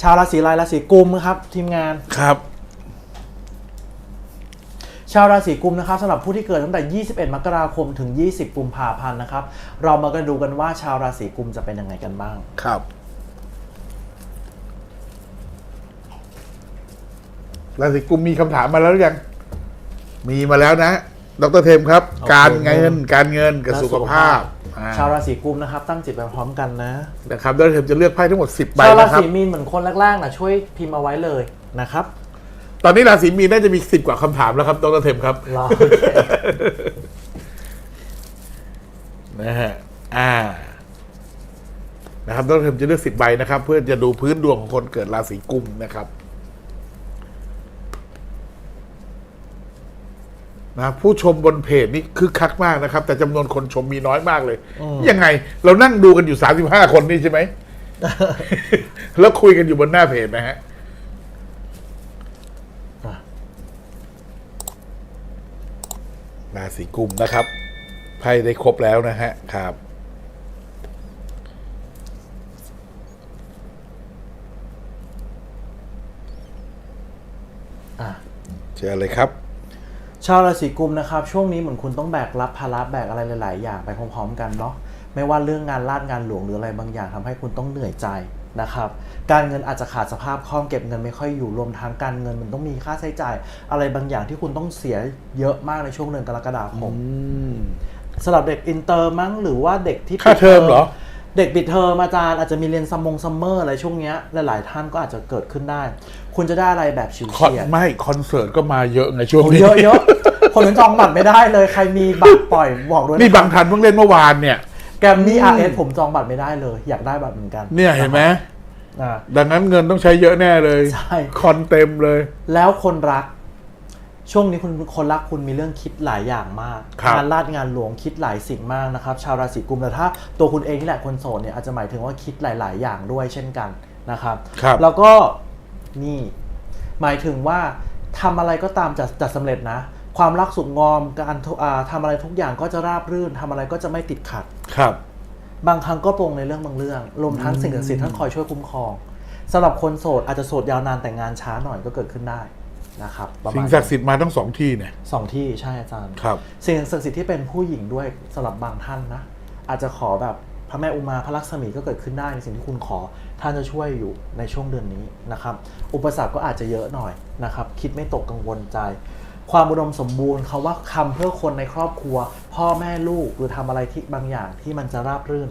ชาวราศีอะไรราศีกุมครับ ทีมงาน ครับ ชาวราศีกุมนะครับสำหรับผู้ที่เกิดตั้งแต่ 21 มกราคมถึง 20 กุมภาพันธ์นะครับ เรามากันดูกันว่าชาวราศีกุมจะเป็นยังไงกันบ้าง ครับ ราศีกุมมีคำถามมาแล้วหรือยัง มีมาแล้วนะ ดรเทมครับโอเคการเงิน การเงินกับสุขภาพ อ่า ชาวราศีกุมนะครับตั้งจิตไปพร้อมกันนะ นะครับดรเทมจะเลือกไพ่ทั้งหมด 10ใบชาวรานะครับ ศีมีนเหมือนคนแรกๆนะช่วยพิมพ์เอาไว้เลยนะครับตอนนี้ราศีมีนน่าจะมี 10 กว่าคำถามแล้วครับดรเทมครับ รอ นะฮะ อ่า นะครับดรเทมจะเลือก10ใบนะครับ เพื่อจะดูพื้นดวงของคนเกิดราศีกุมนะครับ นะผู้ชมบนเพจนี่คึกคักมากนะครับ แต่จำนวนคนชมมีน้อยมากเลย ยังไงเรานั่งดูกันอยู่สามสิบห้าคนนี่ใช่ไหม แล้วคุยกันอยู่บนหน้าเพจนะฮะอะราศีกุมนะครับไพ่ได้ครบแล้วนะฮะครับอะเชิญเลยครับ ชาวราศีกุมนะครับช่วงนี้เหมือนคุณต้องแบกรับภาระแบกอะไรหลาย ๆ อย่างไปพร้อม ๆ กันเนาะไม่ว่าเรื่องงานลาดงานหลวงหรืออะไรบางอย่างทำให้คุณต้องเหนื่อยใจนะครับการเงินอาจจะขาดสภาพคล่องเก็บเงินไม่ค่อยอยู่รวมทั้งการเงินมันต้องมีค่าใช้จ่าย อะไรบางอย่างที่คุณต้องเสียเยอะมากในช่วงเดือนกรกฎาคมสำหรับเด็กอินเตอร์มั้งหรือว่าเด็กที่ค่าเทอมเหรอเด็กปิดเทอมอาจารย์อาจจะมีเรียนซัมมงซัมเมอร์อะไรช่วงเนี้ยหลาย ๆ ท่านก็อาจจะเกิดขึ้นได้ คุณจะได้อะไรแบบชิวคอนเฉียดไม่คอนเสิร์ตก็มาเยอะไงช่วงนี้เยอะเยอะๆ คนถึงจองบัตรไม่ได้เลยใครมีบัตรปล่อยบอกด้วยะนี่บางทันเพิ่งเล่นเมื่อวานเนี่ย แกรมมี่อาร์เอสผมจองบัตรไม่ได้เลย อยากได้บัตรเหมือนกันเนี่ยเห็นไหมอ่า ดังนั้นเงินต้องใช้เยอะแน่เลย ใช่ คอนเต็มเลย แล้วคนรัก ช่วงนี้คุณคนรักคุณมีเรื่องคิดหลายอย่างมากครับ งานลาดงานหลวงคิดหลายสิ่งมากนะครับ ชาวราศีกุมแต่ถ้าตัวคุณเองนี่แหละคนโสดเนี่ยอาจจะหมายถึงว่าคิดหลาย ๆ อย่างด้วยเช่นกันนะครับ ครับ แล้วก็นี่หมายถึงว่าทำอะไรก็ตามจะจะสำเร็จนะ ความรักสุดงอมการทุอ่าทำอะไรทุกอย่างก็จะราบรื่นทำอะไรก็จะไม่ติดขัดครับ บางครั้งก็ปรงในเรื่องบางเรื่องรวมทั้งสิ่งศักดิ์สิทธิ์ท่านคอยช่วยคุ้มครองสำหรับคนโสดอาจจะโสดยาวนานแต่งงานช้าหน่อยก็เกิดขึ้นได้นะครับประสิ่มาณงศักดิ์สิทธิ์มาทั้งสองที่เนี่ยสองที่ใช่อาจารย์ครับสิ่งศักดิ์สิทธิ์ที่เป็นผู้หญิงด้วยสำหรับบางท่านนะอาจจะขอแบบพระแม่อุมาพระลักษมีก็เกิดขึ้นได้ในสิ่งที่คุณขอ ท่านจะช่วยอยู่ในช่วงเดือนนี้นะครับ อุปสรรคก็อาจจะเยอะหน่อยนะครับ คิดไม่ตกกังวลใจ ความอุดมสมบูรณ์คาว่าคำเพื่อคนในครอบครัว พ่อแม่ลูกหรือทำอะไรที่บางอย่างที่มันจะราบรื่น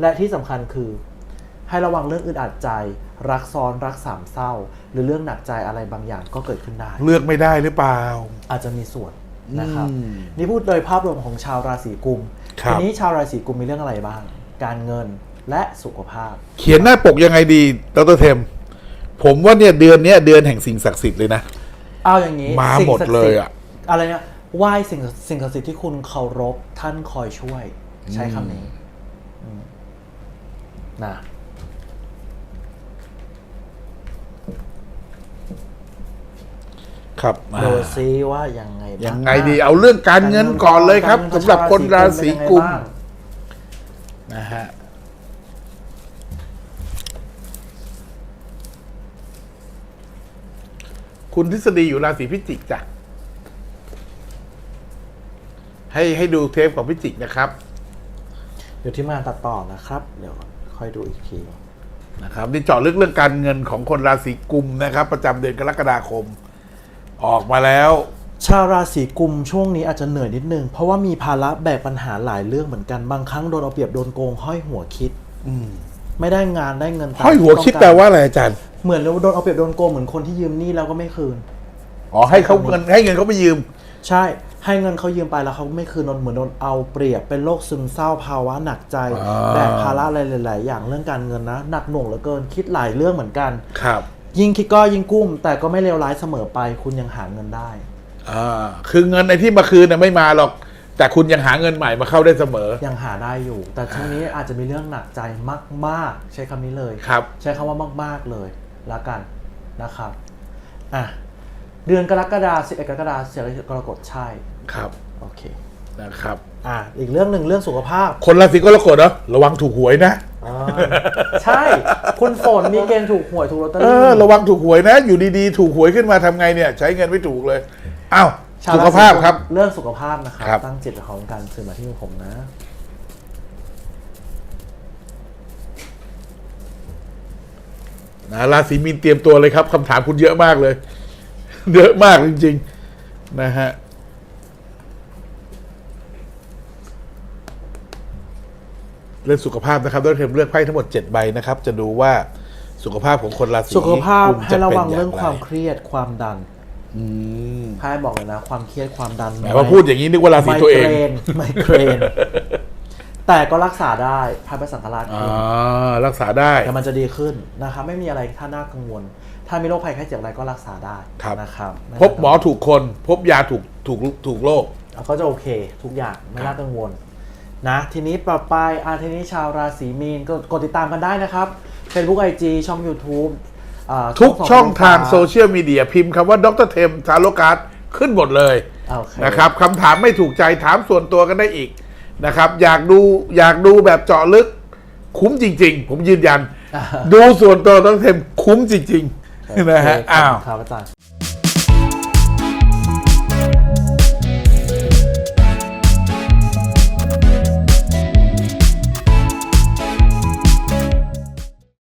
และที่สำคัญคือ ให้ระวังเรื่องอึดอัดใจ รักซ้อนรักสามเศร้า หรือเรื่องหนักใจอะไรบางอย่างก็เกิดขึ้นได้ เลือกไม่ได้หรือเปล่า อาจจะมีส่วนนะครับอืมนี่พูดโดยภาพรวมของชาวราศีกุมครับทีนี้ชาวราศีกุมมีเรื่องอะไรบ้าง การเงินและสุขภาพ เขียนหน้าปกยังไงดีดรเทม ผมว่าเนี่ยเดือนเนี้ยเดือนแห่งสิ่งศักดิ์สิทธิ์เลยนะ เอาอย่างนี้มาสิ่งหมดศักดิ์เลสิทยธิ์อะอะไรเนี่ยไหว้สิ่งสิ่งศักดิ์สิทธิ์ที่คุณเคารพท่านคอยช่วย ใช้คำนี้อืมนะครับดูอ่าซิว่ายังไงบ้ายังไงดี เอาเรื่องการเงินก่อนเลยครับกางิสำหรับคนราศีกุมเป็นยังไงบ้างนะฮะ คุณทฤษฎีอยู่ราศีพิจิกจ้ะให้ให้ดูเทปของพิจิกนะครับ เดี๋ยวที่มาตัดต่อนะครับ เดี๋ยวค่อยดูอีกทีนะครับนี่เจาะลึกเรื่องการเงินของคนราศีกุมนะครับ ประจำเดือนกรกฎาคม ออกมาแล้ว ชาวราศีกุมช่วงนี้อาจจะเหนื่อยนิดนึง เพราะว่ามีภาระแบกปัญหาหลายเรื่องเหมือนกันบางครั้งโดนเอาเปรียบโดนโกงห้อยหัวคิด ไม่ได้งานได้เงินตามห้อยหัวที่คิดต้งกรแปลว่าอะไรอาจารย์ เหมือนเราโดนเอาเปรียบโดนโกงเหมือนคนที่ยืมหนี้แล้วก็ไม่คืน อ๋อให้เขาเงินให้เงินเขาไปยืม ใช่ให้เงินเขายืมไปแล้วเขาไม่คืนโดนเหมือนโดนเอาเปรียบเป็นโรคซึมเศร้าภาวะหนักใจอ่าแบกภาระอะไรหลาย ๆ อย่างเรื่องการเงินนะหนักหน่วงเหลือเกินคิดหลายเรื่องเหมือนกันครับ ยิ่งคิดก็ยิ่งกุ้ม แต่ก็ไม่เลวร้ายเสมอไป คุณยังหาเงินได้อ่าคือเงินในที่มาคืนน่ะไม่มาหรอก แต่คุณยังหาเงินใหม่มาเข้าได้เสมอ ยังหาได้อยู่ แต่ช่วงนี้อาจจะมีเรื่องหนักใจมาก ๆ ใช้คำนี้เลยครับ ใช้คำว่ามาก ๆ เลยละกันนะครับอะเดือนกรกฎาคม11กรกฎาคมเสียกรกฎใช่ครับโอเคนะครับอะอีกเรื่องหนึ่งเรื่องสุขภาพ คนราศีกรกฎเหรอระวังถูกหวยนะอ่ายใช่ คุณฝนมีเกณฑ์ถูกหวยถูกลอตเตอเอรี่อระวังถูกหวยนะ อยู่ดีๆ ถูกหวยขึ้นมาทำไงเนี่ย ใช้เงินไม่ถูกเลยอ้าว ชวสุรขศีภาพครับ เรื่องสุขภาพนะครับ ครับ ตั้งจิตของการสื่อมาที่ผมนะ นะราศีมีนเตรียมตัวเลยครับคำถามคุณเยอะมากเลย เยอะมากจริง ๆ นะฮะ เรื่องสุขภาพนะครับด้วยเทมเลือกไพ่ทั้งหมด 7 ใบนะครับ จะดูว่าสุขภาพของคนราศีสุขภาพกุมให้จะระเป็นวังเรื่องย่ไความเครียดความดันอืม ไพ่บอกเลยนะ ความเครียดความดันแหมพอพูดอย่างนี้นึกว่าราศีไมตัวเอเกงรนไมเกรนแต่ก็รักษาได้ไพ่พระสังฆราชอ่ขึ้นารักษาได้แต่มันจะดีขึ้นนะครับไม่มีอะไรถ้าน่ากังวล ถ้ามีโรคภัยไข้เจ็บอะไรก็รักษาได้ครับนะครับ พบหมอถูกคน พบยาถูกถูกถูกโรคแล้วก็จะโอเค ทุกอย่างไม่น่ากังวล นะ ทีนี้ต่อไปอาทีนี้ชาวราศีมีนก็กดติดตามกันได้นะครับ Facebook IG ช่อง YouTube อ่า ทุกช่องทางฟ้โซเชียลมีเดียพิมพ์คำว่าดรเทมทาโลการ์ดขึ้นหมดเลยโอเคนะครับคำถามไม่ถูกใจถามส่วนตัวกันได้อีกนะครับ อยากดูอยากดูแบบเจาะลึกคุ้มจริง ๆ ผมยืนยันอ่าดูส่วนตัวดรเทมคุ้มจริงๆนะฮะโเคขบอ้าวคุณครับอาจารย์